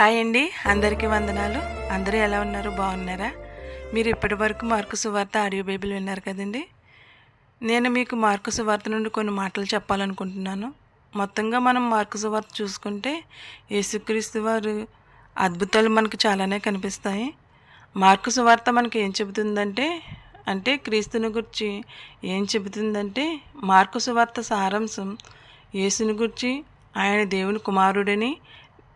Hi అండి. అందరికీ వందనాలు. అందరూ ఎలా ఉన్నారు? బాగున్నారా? మీరు ఇప్పటి వరకు మార్కు సువార్త ఆడియో బైబిల్ విన్నారు కదండి. నేను మీకు మార్కు సువార్త నుండి కొన్ని మాటలు చెప్పాలనుకుంటున్నాను. మొత్తంగా మనం మార్కు సువార్త చూసుకుంటే యేసుక్రీస్తు వారు అద్భుతాలు మనకు చాలానే కనిపిస్తాయి. మార్కు సువార్త మనకి ఏం చెబుతుందంటే అంటే క్రీస్తుని గురించి ఏం చెబుతుందంటే మార్కు సువార్త సారాంశం యేసుని గురించి ఆయన దేవుని కుమారుడని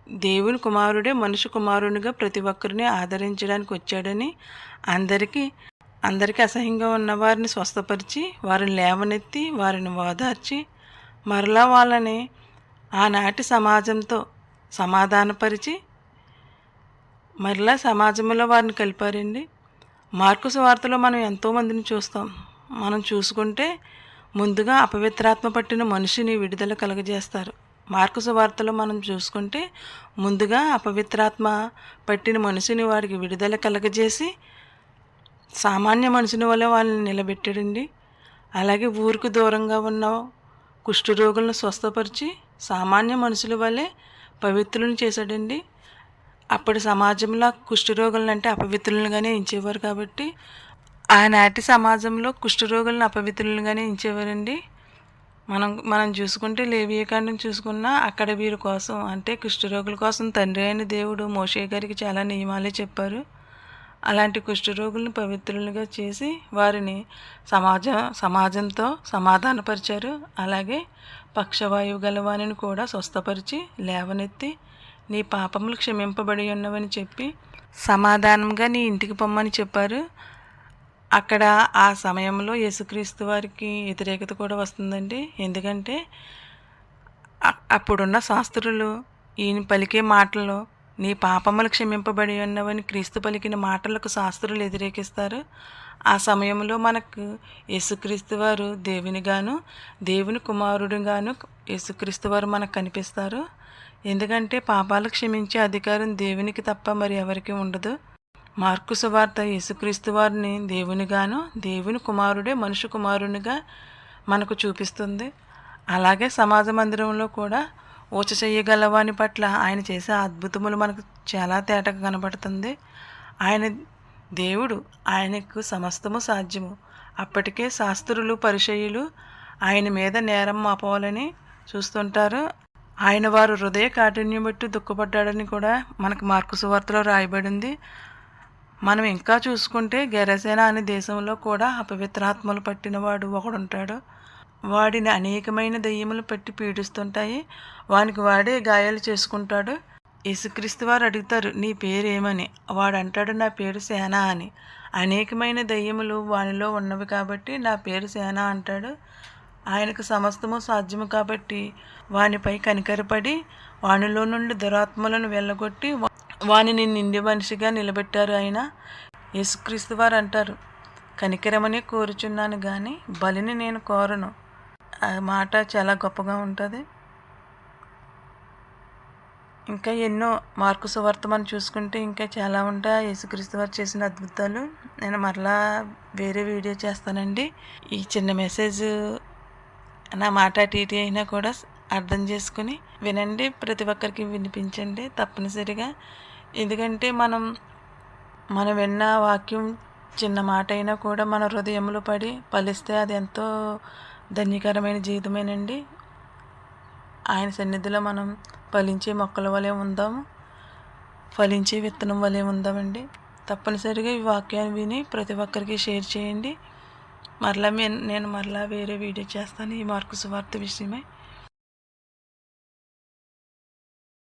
దేవుని కుమారుడే మనుషు కుమారునిగా ప్రతి ఒక్కరిని ఆదరించడానికి వచ్చాడని అందరికీ అందరికీ అసహ్యంగా ఉన్న వారిని స్వస్థపరిచి వారిని లేవనెత్తి వారిని ఓదార్చి మరలా వాళ్ళని ఆనాటి సమాజంతో సమాధానపరిచి మరలా సమాజంలో వారిని కలిపారండి. మార్కు వార్తలో మనం ఎంతోమందిని చూస్తాం. మనం చూసుకుంటే ముందుగా అపవిత్రాత్మ పట్టిన మనిషిని విడుదల కలగజేస్తారు. మార్కు వార్తలో మనం చూసుకుంటే ముందుగా అపవిత్రాత్మ పట్టిన మనిషిని వాడికి విడుదల కలగజేసి సామాన్య మనుషుని వల్ల వాళ్ళని నిలబెట్టాడండి. అలాగే ఊరికి దూరంగా ఉన్న కుష్ఠరోగులను స్వస్థపరిచి సామాన్య మనుషుల వల్లే పవిత్రులను చేశాడండి. అప్పటి సమాజంలో కుష్ఠరోగులను అంటే అపవిత్రులుగానే ఎంచేవారు కాబట్టి ఆనాటి సమాజంలో కుష్ఠరోగులను అపవిత్రులుగానే ఎంచేవారండి. మనం మనం చూసుకుంటే లేవియకాండం చూసుకున్నా అక్కడ వీరి కోసం అంటే కుష్ఠరోగుల కోసం తండ్రి అయిన దేవుడు మోషే గారికి చాలా నియమాలే చెప్పారు. అలాంటి కుష్ఠరోగులను పవిత్రులుగా చేసి వారిని సమాజ సమాజంతో సమాధానపరిచారు. అలాగే పక్షవాయువు గలవాణిని కూడా స్వస్థపరిచి లేవనెత్తి నీ పాపములు క్షమింపబడి ఉన్నవని చెప్పి సమాధానంగా నీ ఇంటికి పొమ్మని చెప్పారు. అక్కడ ఆ సమయంలో యేసుక్రీస్తు వారికి వ్యతిరేకత కూడా వస్తుందండి. ఎందుకంటే అప్పుడున్న శాస్త్రులు ఈయన పలికే మాటలు నీ పాపములు క్షమింపబడి ఉన్నవని క్రీస్తు పలికిన మాటలకు శాస్త్రులు వ్యతిరేకిస్తారు. ఆ సమయంలో మనకు యేసుక్రీస్తు వారు దేవునిగాను దేవుని కుమారుడిగాను యేసుక్రీస్తు వారు మనకు కనిపిస్తారు. ఎందుకంటే పాపాలు క్షమించే అధికారం దేవునికి తప్ప మరి ఎవరికి ఉండదు. మార్కు సువార్త యేసుక్రీస్తు వారిని దేవునిగాను దేవుని కుమారుడే మనుషు కుమారునిగా మనకు చూపిస్తుంది. అలాగే సమాజ మందిరంలో కూడా ఊచ చెయ్యగలవాని పట్ల ఆయన చేసే అద్భుతములు మనకు చాలా తేటగా కనబడుతుంది. ఆయన దేవుడు ఆయనకు సమస్తము సాధ్యము. అప్పటికే శాస్త్రులు పరిచయులు ఆయన మీద నేరం మాపవాలని చూస్తుంటారు. ఆయన వారు హృదయ కాఠిన్యం బట్టి దుఃఖపడ్డాడని కూడా మనకు మార్కు సువార్తలో రాయబడింది. మనం ఇంకా చూసుకుంటే గెరసేన అనే దేశంలో కూడా అపవిత్రాత్మలు పట్టినవాడు ఒకడుంటాడు. వాడిని అనేకమైన దెయ్యములు పట్టి పీడిస్తుంటాయి. వానికి వాడే గాయాలు చేసుకుంటాడు. యేసుక్రీస్తు వారు అడుగుతారు నీ పేరు ఏమని వాడు అంటాడు నా పేరు సేన అని. అనేకమైన దయ్యములు వానిలో ఉన్నవి కాబట్టి నా పేరు సేన అంటాడు. ఆయనకు సమస్తము సాధ్యము కాబట్టి వానిపై కనికరపడి వానిలో నుండి దురాత్మలను వెళ్ళగొట్టి వానిని నిండి మనిషిగా నిలబెట్టారు ఆయన. యేసుక్రీస్తు వారు అంటారు కనికరమని కోరుచున్నాను కానీ బలిని నేను కోరను. ఆ మాట చాలా గొప్పగా ఉంటుంది. ఇంకా ఎన్నో మార్కు సువార్త మనం చూసుకుంటే ఇంకా చాలా ఉంటాయి. యేసుక్రీస్తు వారు చేసిన అద్భుతాలు. నేను మరలా వేరే వీడియో చేస్తానండి. ఈ చిన్న మెసేజ్ నా మాట టీటీ అయినా కూడా అర్థం చేసుకుని వినండి. ప్రతి ఒక్కరికి వినిపించండి తప్పనిసరిగా. ఎందుకంటే మనం మనం విన్న వాక్యం చిన్న మాట అయినా కూడా మన హృదయంలో పడి ఫలిస్తే అది ఎంతో ధన్యకరమైన జీవితమేనండి. ఆయన సన్నిధిలో మనం ఫలించే మొక్కల వలె ఉందాము. ఫలించే విత్తనం వలె ఉందామండి. తప్పనిసరిగా ఈ వాక్యాన్ని విని ప్రతి ఒక్కరికి షేర్ చేయండి. మరలా నేను మరలా వేరే వీడియో చేస్తాను. ఈ మార్కు సువార్త విషయమై.